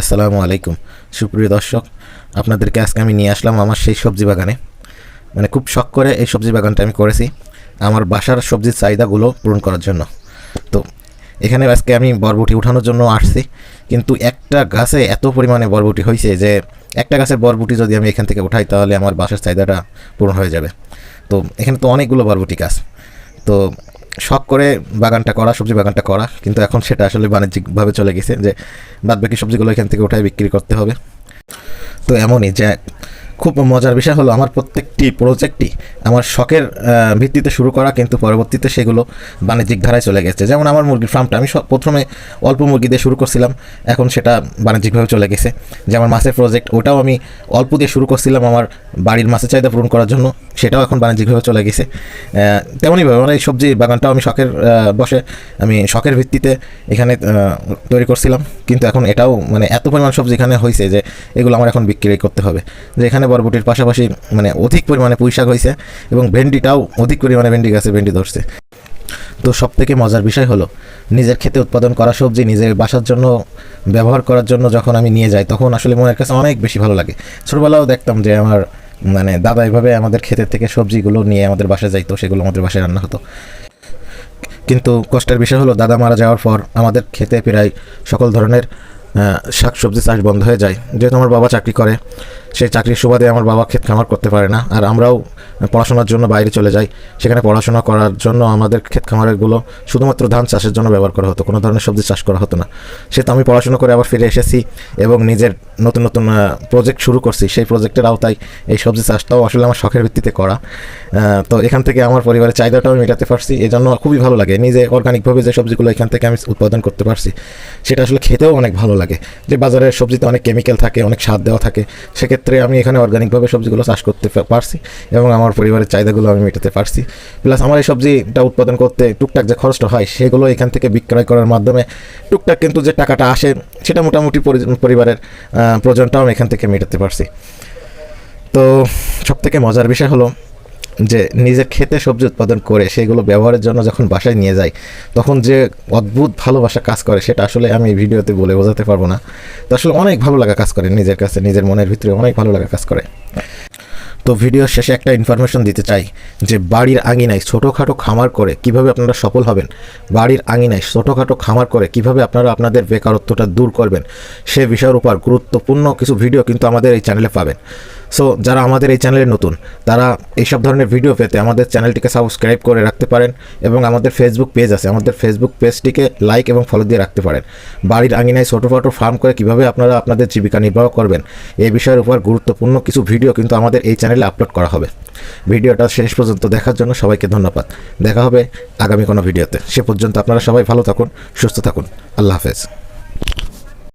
আসসালামু আলাইকুম। সুপ্রিয় দর্শক, আপনাদেরকে আজকে আমি নিয়ে আসলাম আমার সেই সবজি বাগানে। মানে খুব শখ করে এই সবজি বাগানটা আমি করেছি, আমার বাসার সবজির চাহিদাগুলো পূরণ করার জন্য। তো, এখানে আজকে আমি বরবটি উঠানোর জন্য আসছি, কিন্তু একটা গাছে এত পরিমাণে বরবটি হয়েছে যে, একটা গাছের বরবটি যদি আমি এখান থেকে উঠাই, তাহলে আমার বাসার চাহিদাটা পূরণ হয়ে যাবে। তো, এখানে তো অনেকগুলো বরবটি গাছ। তো শখ করে বাগানটা করা, সবজি বাগানটা করা, কিন্তু এখন সেটা আসলে বাণিজ্যিকভাবে চলে গেছে যে বাদ বাকি সবজিগুলো এখান থেকে উঠায় বিক্রি করতে হবে। তো এমনই যে খুব মজার বিষয় হলো আমার প্রত্যেকটি প্রজেক্টই আমার শখের ভিত্তিতে শুরু করা, কিন্তু পরবর্তীতে সেগুলো বাণিজ্যিক ধারায় চলে গেছে। যেমন আমার মুরগির ফার্মটা আমি প্রথমে অল্প মুরগি দিয়ে শুরু করছিলাম, এখন সেটা বাণিজ্যিকভাবে চলে গেছে। যে আমার মাছের প্রজেক্ট ওটাও আমি অল্প দিয়ে শুরু করছিলাম আমার বাড়ির মাছের চাহিদা পূরণ করার জন্য, সেটাও এখন বাণিজ্যিকভাবে চলে গেছে। তেমনইভাবে মানে এই সবজি বাগানটাও আমি শখের বসে আমি শখের ভিত্তিতে এখানে তৈরি করছিলাম। কিন্তু এখন এটাও মানে এত পরিমাণ সবজি এখানে হয়েছে যে এগুলো আমার এখন বিক্রি করতে হবে। যে এখানে বরবটির পাশাপাশি মানে অধিক পরিমাণে পুঁই শাক হয়েছে এবং ভেন্ডিটাও অধিক পরিমাণে ভেন্ডি গাছে ভেন্ডি ধরছে। তো সব থেকে মজার বিষয় হলো, নিজের খেতে উৎপাদন করা সবজি নিজের বাসার জন্য, ব্যবহার করার জন্য যখন আমি নিয়ে যাই, তখন আসলে মনের কাছে অনেক বেশি ভালো লাগে। ছোটবেলাও দেখতাম যে আমার মানে দাদা এভাবে আমাদের ক্ষেতের থেকে সবজিগুলো নিয়ে আমাদের বাসায় যাইতো, সেগুলো আমাদের বাসায় রান্না হতো। কিন্তু কষ্টের বিষয় হলো, দাদা মারা যাওয়ার পর আমাদের খেতে প্রায় সকল ধরনের শাক সবজি চাষ বন্ধ হয়ে যায়। যেহেতু আমার বাবা চাকরি করে সেই চাকরির সুবাদে আমার বাবা ক্ষেত খামার করতে পারে না। আর আমরাও পড়াশোনার জন্য বাইরে চলে যাই। সেখানে পড়াশোনা করার জন্য আমাদের ক্ষেত খামারগুলো শুধুমাত্র ধান চাষের জন্য ব্যবহার করা হতো। কোনো ধরনের সবজি চাষ করা হতো না। সে তো আমি পড়াশোনা করে আবার ফিরে এসেছি এবং নিজের নতুন নতুন প্রজেক্ট শুরু করছি। সেই প্রজেক্টের আওতায় এই সবজি চাষটাও আসলে আমার শখের ভিত্তিতে করা। তো এখান থেকে আমার পরিবারের চাহিদাটাও আমি মেটাতে পারছি। এই জন্য খুবই ভালো লাগে। নিজে অর্গানিকভাবে যে সবজিগুলো এখান থেকে আমি উৎপাদন করতে পারছি, সেটা আসলে খেতেও অনেক ভালো লাগে। যে বাজারের সবজিতে অনেক কেমিক্যাল থাকে, অনেক স্বাদ দেওয়া থাকে, সেক্ষেত্রে আমি এখানে অর্গানিকভাবে সবজিগুলো চাষ করতে পারছি এবং আমার পরিবারের চাহিদাগুলো আমি মেটাতে পারছি। প্লাস আমার এই সবজিটা উৎপাদন করতে টুকটাক যে খরচটা হয়, সেগুলো এখান থেকে বিক্রয় করার মাধ্যমে টুকটাক কিন্তু যে টাকাটা আসে, সেটা মোটামুটি পরি- পরিবারের প্রয়োজনটাও আমি এখান থেকে মেটাতে পারছি। তো সব থেকে মজার বিষয় হলো যে নিজের খেতে সবজি উৎপাদন করে সেগুলো ব্যবহারের জন্য যখন বাসায় নিয়ে যায়, তখন যে অদ্ভুত ভালোবাসা কাজ করে সেটা আসলে আমি ভিডিওতে বলে বোঝাতে পারব না। তো আসলে অনেক ভালো লাগা কাজ করে নিজের কাছে, নিজের মনের ভিতরে অনেক ভালো লাগা কাজ করে। তো ভিডিওর শেষে একটা ইনফরমেশন দিতে চাই যে বাড়ির আঙিনায় ছোটোখাটো খামার করে কীভাবে আপনারা সফল হবেন, বাড়ির আঙিনায় ছোটোখাটো খামার করে কীভাবে আপনারা আপনাদের বেকারত্বটা দূর করবেন, সে বিষয়ের উপর গুরুত্বপূর্ণ কিছু ভিডিও কিন্তু আমাদের এই চ্যানেলে পাবেন। সো যারা আমাদের এই চ্যানেলে নতুন, তারা এইসব ধরনের ভিডিও পেতে আমাদের চ্যানেলটিকে সাবস্ক্রাইব করে রাখতে পারেন এবং আমাদের ফেসবুক পেজ আছে। আমাদের ফেসবুক পেজটিকে লাইক এবং ফলো দিয়ে রাখতে পারেন। বাড়ির আঙিনায় ছোটো ছোটোখাটো ফার্ম করে কীভাবে আপনারা আপনাদের জীবিকা নির্বাহ করবেন, এই বিষয়ের উপর গুরুত্বপূর্ণ কিছু ভিডিও কিন্তু আমাদের এই চ্যানেলে আপলোড করা হবে। ভিডিওটা শেষ পর্যন্ত দেখার জন্য সবাইকে ধন্যবাদ। দেখা হবে আগামী কোনো ভিডিওতে সে পর্যন্ত আপনারা সবাই ভালো থাকুন, সুস্থ থাকুন। আল্লাহ হাফেজ।